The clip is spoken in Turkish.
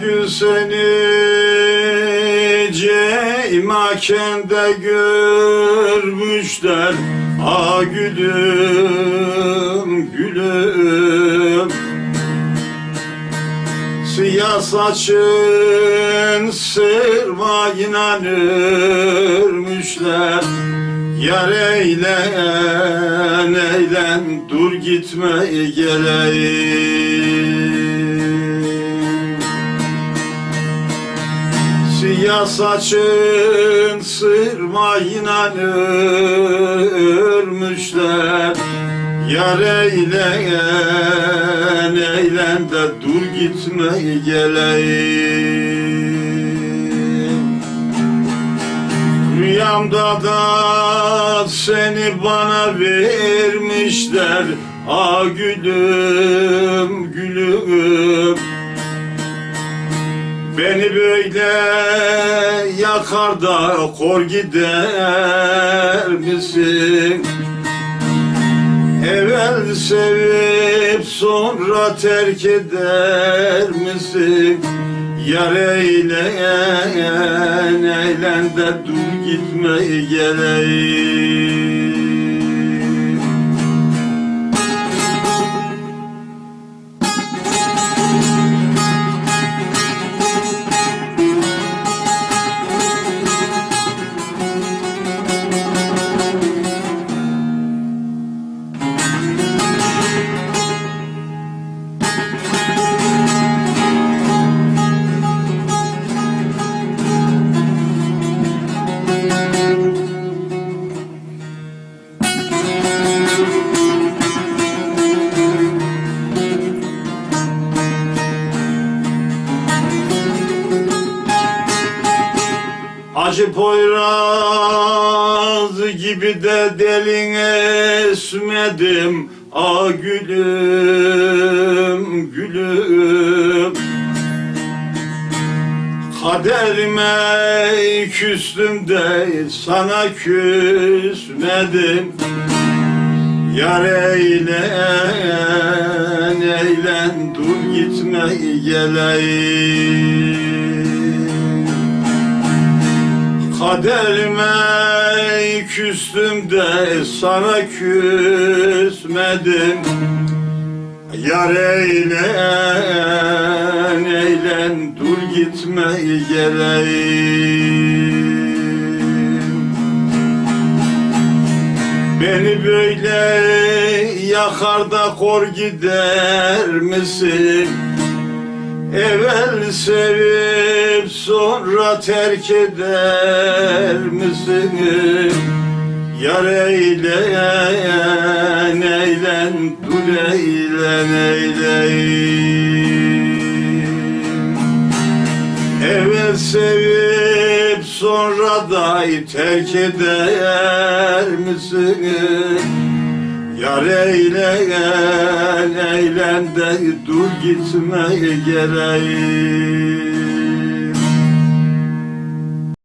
gül seni ceymakende görmüşler. A gülüm gülüm. Siyah saçın sırma inanırmışlar. Yar eylen eylen dur gitme geleyim Siyah saçın sırmayla örmüşler Yar eylen eylen de dur gitme geleyim. Rüyamda da seni bana vermişler. Ah gülüm gülüm Beni böyle yakar da kor gider misin? Evvel sevip sonra terk eder misin? Yar eylen, eylen de dur gitme geleyim Acı poyraz gibi de delin esmedim. Ah gülüm gülüm. Kaderime küstüm de sana küsmedim. Yar eylen eylen dur gitme geleyim Kaderime küstüm de sana küsmedim Yar eylen eylen dur gitme geleyim Beni böyle yakar da kor gider misin? Evvel sevip sonra terk eder misin? Yar eylen, eylen, dur eylen, eyleyim Evvel sevip sonra da terk eder misin? Yar eylen, eylen de dur gitme geleyim